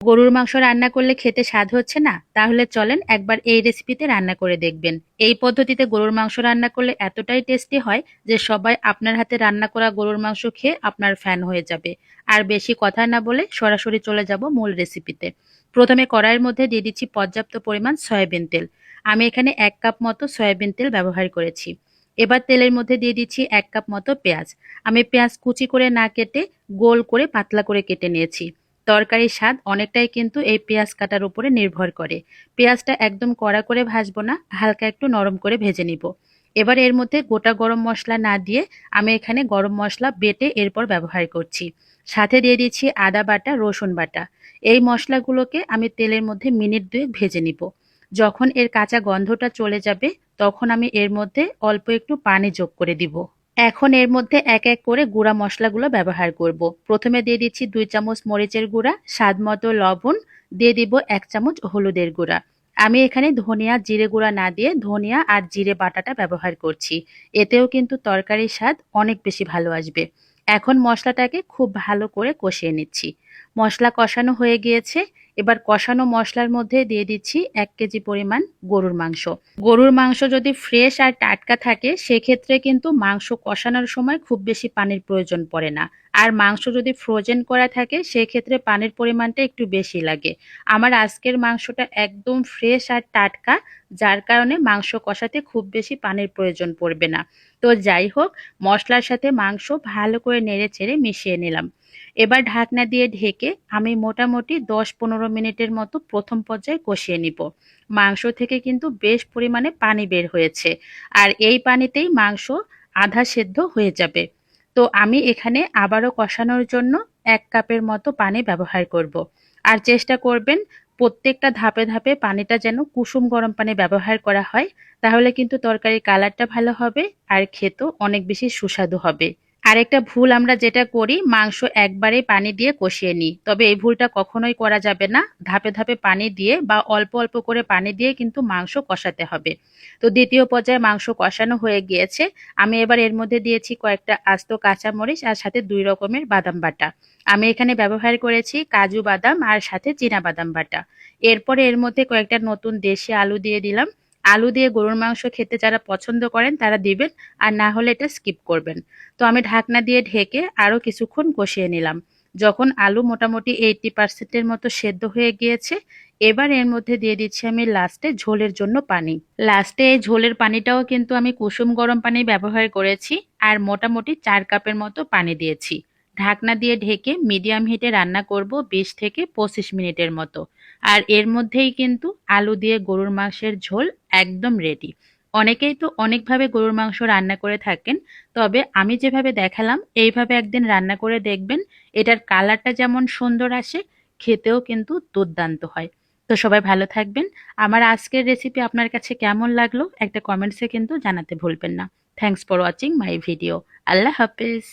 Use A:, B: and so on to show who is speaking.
A: গরুর মাংস রান্না করলে খেতে স্বাদ হচ্ছে না, তাহলে চলেন একবার এই রেসিপিতে রান্না করে দেখবেন। এই পদ্ধতিতে গরুর মাংস রান্না করলে এতটাই টেস্টি হয় যে সবাই আপনার হাতে রান্না করা গরুর মাংস খেয়ে আপনার ফ্যান হয়ে যাবে। আর বেশি কথা না বলে সরাসরি চলে যাব মূল রেসিপিতে প্রথমে কড়াইয়ের মধ্যে দিয়ে দিচ্ছি পর্যাপ্ত পরিমাণ সয়াবিন তেল। আমি এখানে এক কাপ মতো সয়াবিন তেল ব্যবহার করেছি। এবার তেলের মধ্যে দিয়ে দিচ্ছি এক কাপ মতো পেঁয়াজ। আমি পেঁয়াজ কুচি করে না কেটে গোল করে পাতলা করে কেটে নিয়েছি। তরকারির স্বাদ অনেকটাই কিন্তু এই পেঁয়াজ কাটার উপরে নির্ভর করে। পেঁয়াজটা একদম কড়া করে ভাজবো না, হালকা একটু নরম করে ভেজে নিব। এবার এর মধ্যে গোটা গরম মশলা না দিয়ে আমি এখানে গরম মশলা বেটে এরপর ব্যবহার করছি। সাথে দিয়ে দিচ্ছি আদা বাটা, রসুন বাটা। এই মশলাগুলোকে আমি তেলের মধ্যে মিনিট দুয়েক ভেজে নিব। যখন এর কাঁচা গন্ধটা চলে যাবে, তখন আমি এর মধ্যে অল্প একটু পানি যোগ করে দিব। এখন এর মধ্যে এক এক করে গুঁড়া মশলাগুলো ব্যবহার করব। প্রথমে দিয়ে দিচ্ছি দুই চামচ মরিচের গুঁড়া, স্বাদ মতো লবণ, দিয়ে দিব এক চামচ হলুদের গুঁড়া। আমি এখানে ধনিয়া, জিরে গুঁড়া না দিয়ে ধনিয়া আর জিরে বাটাটা ব্যবহার করছি। এতেও কিন্তু তরকারির স্বাদ অনেক বেশি ভালো আসবে। এখন মশলাটাকে খুব ভালো করে কষিয়ে নিচ্ছি। মশলা কষানো হয়ে গিয়েছে। এবার কষানো মশলার মধ্যে দিয়ে দিচ্ছি এক কেজি পরিমাণ গরুর মাংস। গরুর মাংস যদি ফ্রেশ আর টাটকা থাকে, সেক্ষেত্রে কিন্তু মাংস কষানোর সময় খুব বেশি পানির প্রয়োজন পড়ে না। আর মাংস যদি ফ্রোজেন করা থাকে, সেক্ষেত্রে পানির পরিমাণটা একটু বেশি লাগে। আমার আজকের মাংসটা একদম ফ্রেশ আর টাটকা, যার কারণে মাংস কষাতে খুব বেশি পানির প্রয়োজন পড়বে না। তো যাই হোক, মশলার সাথে মাংস ভালো করে নেড়ে চেড়ে মিশিয়ে নিলাম। এবার ঢাকনা দিয়ে ঢেকে আমি মোটামুটি দশ পনেরো মিনিটের মতো প্রথম পর্যায়ে কষিয়ে নিব। মাংস থেকে কিন্তু বেশ পরিমাণে পানি বের হয়েছে আর এই পানিতেই মাংস আধা সেদ্ধ হয়ে যাবে। তো আমি এখানে আবারও কষানোর জন্য এক কাপের মতো পানি ব্যবহার করব। আর চেষ্টা করবেন প্রত্যেকটা ধাপে ধাপে পানিটা যেন কুসুম গরম পানি ব্যবহার করা হয়, তাহলে কিন্তু তরকারির কালারটা ভালো হবে আর খেতেও অনেক বেশি সুস্বাদু হবে। আরেকটা ভুল আমরা যেটা করি, মাংস একবারে পানি দিয়ে কষিয়ে নিই। তবে এই ভুলটা কখনোই করা যাবে না। ধাপে ধাপে পানি দিয়ে বা অল্প অল্প করে পানি দিয়ে কিন্তু মাংস কষাতে হবে। তো দ্বিতীয় পর্যায়ে মাংস কষানো হয়ে গিয়েছে। আমি এবার এর মধ্যে দিয়েছি কয়েকটা আস্ত কাঁচামরিচ আর সাথে দুই রকমের বাদাম বাটা। আমি এখানে ব্যবহার করেছি কাজু বাদাম আর সাথে চীনা বাদাম বাটা। এরপরে এর মধ্যে কয়েকটা নতুন দেশি আলু দিয়ে দিলাম। আলু দিয়ে গরুর মাংস খেতে যারা পছন্দ করেন তারা দিবেন, আর না হলে এটা স্কিপ করবেন। তো আমি ঢাকনা দিয়ে ঢেকে আরও কিছুক্ষণ কষিয়ে নিলাম। যখন আলু মোটামুটি এইটটি পার্সেন্টের মতো সেদ্ধ হয়ে গিয়েছে, এবার এর মধ্যে দিয়ে দিচ্ছি আমি লাস্টে ঝোলের জন্য পানি। লাস্টে এই ঝোলের পানিটাও কিন্তু আমি কুসুম গরম পানি ব্যবহার করেছি, আর মোটামুটি চার কাপের মতো পানি দিয়েছি। ঢাকনা দিয়ে ঢেকে মিডিয়াম হিটে রান্না করব বিশ থেকে পঁচিশ মিনিটের মতো। আর এর মধ্যেই কিন্তু আলু দিয়ে গরুর মাংসের ঝোল একদম রেডি অনেকেই তো অনেকভাবে গরুর মাংস রান্না করে থাকেন, তবে আমি যেভাবে দেখালাম, এইভাবে একদিন রান্না করে দেখবেন, এটার কালারটা যেমন সুন্দর আসে, খেতেও কিন্তু দুর্দান্ত হয়। তো সবাই ভালো থাকবেন। আমার আজকের রেসিপি আপনার কাছে কেমন লাগল, একটা কমেন্টসে কিন্তু জানাতে ভুলবেন না। Thanks for watching my video আল্লাহ হাফেজ।